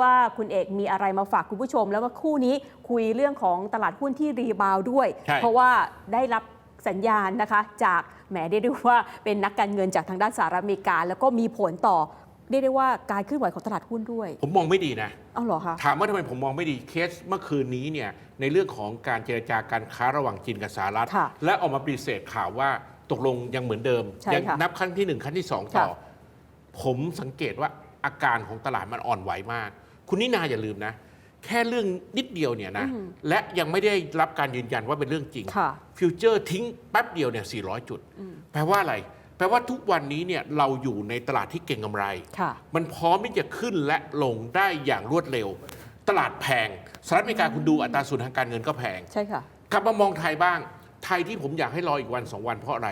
ว่าคุณเอกมีอะไรมาฝากคุณผู้ชม แล้วก็คู่นี้คุยเรื่องของตลาดหุ้นที่รีบาวด์ด้วยใช่เพราะว่าได้รับสัญญาณนะคะจากแหมเรียกได้ว่าเป็นนักการเงินจากทางด้านสหรัฐอเมริกา แล้วก็มีผลต่อเรียกได้ว่าการเคลื่อนไหวของตลาดหุ้นด้วย ผมมองไม่ดีนะเอาเหรอคะถามว่าทำไมผมมองไม่ดีเคสเมื่อคืนนี้เนี่ยในเรื่องของการเจรจาการค้าระหว่างจีนกับสหรัฐค่ะและออกมาปฏิเสธข่าวว่าตกลงยังเหมือนเดิมใช่ยัค่ะนับครั้งที่หนึ่งครั้งที่สองต่อค่ะผมสังเกตว่าอาการของตลาดมันอ่อนไหวมาก คุณนินาอย่าลืมนะ แค่เรื่องนิดเดียวเนี่ยนะและยังไม่ได้รับการยืนยันว่าเป็นเรื่องจริงค่ะฟิวเจอร์ทิ้งแป๊บเดียวเนี่ย400 จุด แปลว่าอะไร แปลว่าทุกวันนี้เนี่ยเราอยู่ในตลาดที่เก่งกำไรค่ะมันพร้อมที่จะขึ้นและลงได้อย่างรวดเร็ว ตลาดแพงสหรัฐอเมริกาคุณดูอัตราส่วนทางการเงินก็แพงใช่ค่ะกลับมามองไทยบ้าง ไทยที่ผมอยากให้รออีกวันสองวันเพราะอะไร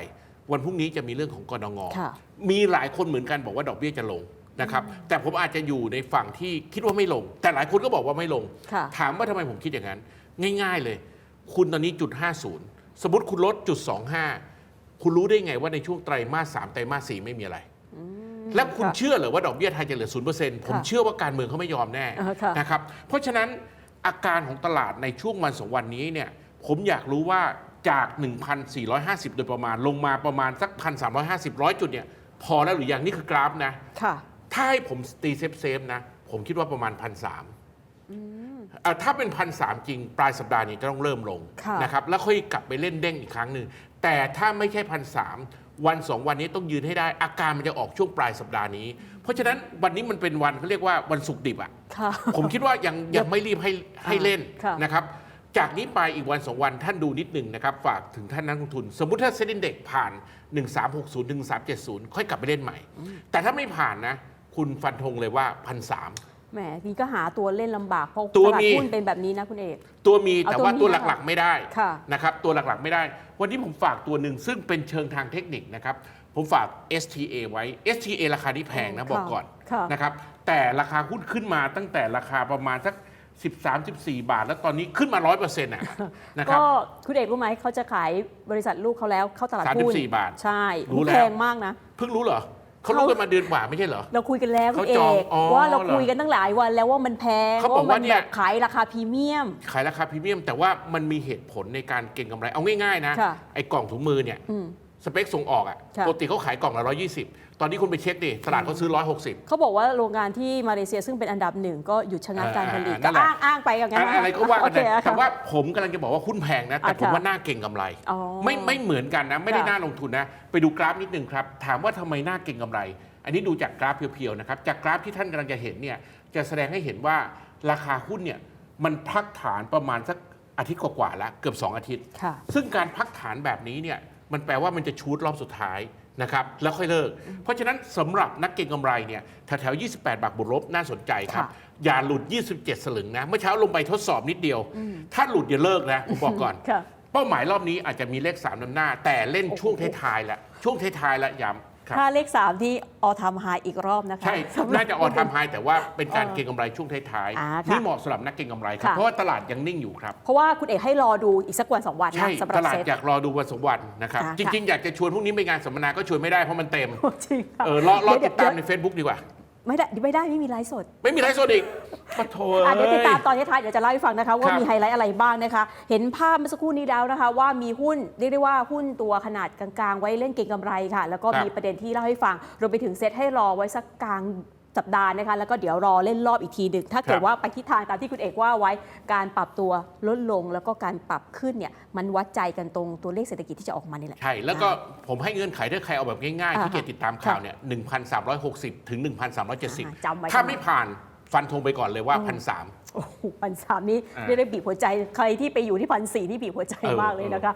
วันพรุ่งนี้จะมีเรื่องของกรงงค่ะมีหลายคนเหมือนกันบอกว่าดอกเบี้ยจะลง นะครับแต่ผมอาจจะอยู่ในฝั่งที่คิดว่าไม่ลง แต่หลายคนก็บอกว่าไม่ลง ค่ะ ถามว่าทำไมผมคิดอย่างนั้น ง่าย ๆเลย คุณตอนนี้จุด 50 สมมติคุณลดจุด 25 คุณรู้ได้ไงว่าในช่วงไตรมาส3ไตรมาส4ไม่มีอะไร แล้วคุณค่ะเชื่อเหรือว่าดอกเบี้ยไทยจะเหลือ0%ผมค่ะเชื่อว่าการเมืองเขาไม่ยอมแน่อ่าค่ะ นะครับเพราะฉะนั้นอาการของตลาดในช่วงวันสองวันนี้เนี่ยผมอยากรู้ว่าจาก 1,450 โดยประมาณลงมาประมาณสัก 1,350 ร้อยจุดเนี่ยพอแล้วหรือยังนี่คือกราฟนะ ค่ะ ถ้าให้ผมตีเซฟเซฟๆนะ ผมคิดว่าประมาณพันสามถ้าเป็นพันสามจริง ปลายสัปดาห์นี้จะต้องเริ่มลงค่ะนะครับแล้วค่อยกลับไปเล่นเด้งอีกครั้งหนึ่งแต่ถ้าไม่ใช่พันสามวันสองวันนี้ต้องยืนให้ได้ อาการมันจะออกช่วงปลายสัปดาห์นี้ เพราะฉะนั้นวันนี้มันเป็นวันเขาเรียกว่าวันศุกร์ดิบอะค่ะผมคิดว่ายังยังไม่รีบให้ให้เล่นค่ะนะครับจากนี้ไปอีกวันสองวันท่านดูนิดหนึ่งนะครับ ฝากถึงท่านนักลงทุน สมมุติถ้าเซ็นดินเด็กผ่าน 1360ถึง370 ค่อยกลับไปเล่นใหม่ แต่ถ้าไม่ผ่านนะ คุณฟันธงเลยว่าพันสามแหมนี่ก็หาตัวเล่นลำบากเพราะตัวตลาดมีหุ้นเป็นแบบนี้นะคุณเอกตัวมีเอาแต่ตัวว่ามีตัวนะคะหลักๆไม่ได้ค่ะนะครับตัวหลักๆไม่ได้ วันนี้ผมฝากตัวหนึ่งซึ่งเป็นเชิงทางเทคนิคนะครับผมฝาก STA ไว้ STA ราคานี้แพงนะค่ะบอกก่อนค่ะนะครับแต่ราคาหุ้นขึ้นมาตั้งแต่ราคาประมาณสัก13-14 บาท แล้วตอนนี้ขึ้นมา 100%นะนะครับก็คุณเอกรู้ไหมเขาจะขายบริษัทลูกเขาแล้วเข้าตลาดหุ้น34 บาท ใช่รู้แล้วแพงมากนะ เพิ่งรู้เหรอ เขารู้กันมาเดือนกว่าไม่ใช่เหรอ เราคุยกันแล้วคุณเอเขาจองกอ๋อว่าเราเหรอคุยกันตั้งหลายวันแล้วว่ามันแพงเขาบอกว่ามัเนี่ย แบบขายราคาพรีเมียม ขายราคาพรีเมียม แต่ว่ามันมีเหตุผลในการเก็งกำไรเอาง่ายๆนะค่ะ ไอ้กล่องถุงมือเนี่ย อืม สเปคส่งออกอะค่ะ ปกติเขาขายกล่องละ120 ตอนนี้คุณไปเช็คดิตลาดเขาซื้อ 160 เขาบอกว่าโรงงานที่มาเลเซียซึ่งเป็นอันดับหนึ่งก็หยุดชะงักการผลิตอ่าก็นั่นแหละ อ้างอ้างไปอย่างนั้นนอะไรก็ว่ากันโอเคไปค่ะแต่ว่าผมกำลังจะบอกว่าหุ้นแพงนะ แต่อะผมค่ะว่าน่าเก่งกำไร อ๋อไม่ไม่เหมือนกันนะ ไม่ได้ค่ะ น่าลงทุนนะ ไปดูกราฟนิดนึงครับ ถามว่าทำไมน่าเก่งกำไร อันนี้ดูจากกราฟเพียวๆนะครับ จากกราฟที่ท่านกำลังจะเห็นเนี่ยจะแสดงให้เห็นว่าราคาหุ้นเนี่ยมันพักฐานประมาณสักอาทิตย์กว่าๆแล้วเกือบ 2 อาทิตย์ ค่ะ ซึ่งการพักฐานแบบนี้เนี่ย มันแปลว่ามันจะชูดรอบสุดท้ายนะครับแล้วค่อยเลิก เพราะฉะนั้นสำหรับนักเก็งกำไรเนี่ยแถวๆ 28 บาทบวกลบน่าสนใจครับค่ะอย่าหลุด 27 สลึงนะ เมื่อเช้าลงไปทดสอบนิดเดียว ถ้าหลุดอย่าเลิกนะ ผมบอกก่อนค่ะเป้าหมายรอบนี้อาจจะมีเลข3นำหน้า แต่เล่นช่วงท้ายๆแล้วช่วงท้ายๆแล้วย้ำครับ ถ้าเลข 3 ที่ออทำไฮอีกรอบนะคะ ใช่สำหรับน่าจะออนทำไฮแต่ว่าเป็นการเออเก็งกำไรช่วงท้ายอ่าๆค่ะนี่เหมาะสำหรับนักเก็งกำไรครับค่ะเพราะว่าตลาดยังนิ่งอยู่ครับ เพราะว่าคุณเอกให้รอดูอีกสักวันสองวันใช่นะสำหรัตบลาดเซ็ตอยากรอดูวันสองวันนะครับค่ะจริง ๆ อยากจะชวนพรุ่งนี้ไปงานสัมมนาก็ชวนไม่ได้เพราะมันเต็มจริงค่ะเออรอรอเดี๋ติยวดตามในเดี๋ยว Facebook ดีกว่า ไม่ได้ไม่ได้ไม่มีไลฟ์สดไม่มีไรโซดอีกปะโถอะเดี๋ยวติดตามเอ้ยตอนท้ายๆเดี๋ยวจะเล่าให้ฟังนะคะว่าครับมีไฮไลท์อะไรบ้างนะคะ เห็นภาพเมื่อสักครู่นี้แล้วนะคะ ว่ามีหุ้นเรียกได้ว่าหุ้นตัวขนาดกลางๆ ไว้เล่นเก็งกำไรค่ะ แล้วก็ครับมีประเด็นที่เล่าให้ฟังรวมไปถึงเซตให้รอไว้สักกลาง สัปดาห์นะคะแล้วก็เดี๋ยวรอเล่นรอบอีกทีหนึ่งถ้าเกิดว่าไปทิศทางตามที่คุณเอกว่าไว้ การปรับตัวลดลงแล้วก็การปรับขึ้นเนี่ยมันวัดใจกันตรงตัวเลขเศรษฐกิจที่จะออกมานี่แหละ ใช่ แล้วก็ผมให้เงื่อนไขถ้าใครเอาแบบง่ายๆอ่าที่เกียจติดตามข่าวเนี่ย1,360 ถึง 1,370จำไว้ถ้าไม่ผ่านฟันธงไปก่อนเลยว่า1,300โอ้โหพันสามนี้อ่าเรียกได้บีบหัวใจ ใครที่ไปอยู่ที่พันสี่ที่บีบหัวใจเออมากเลยนะคะ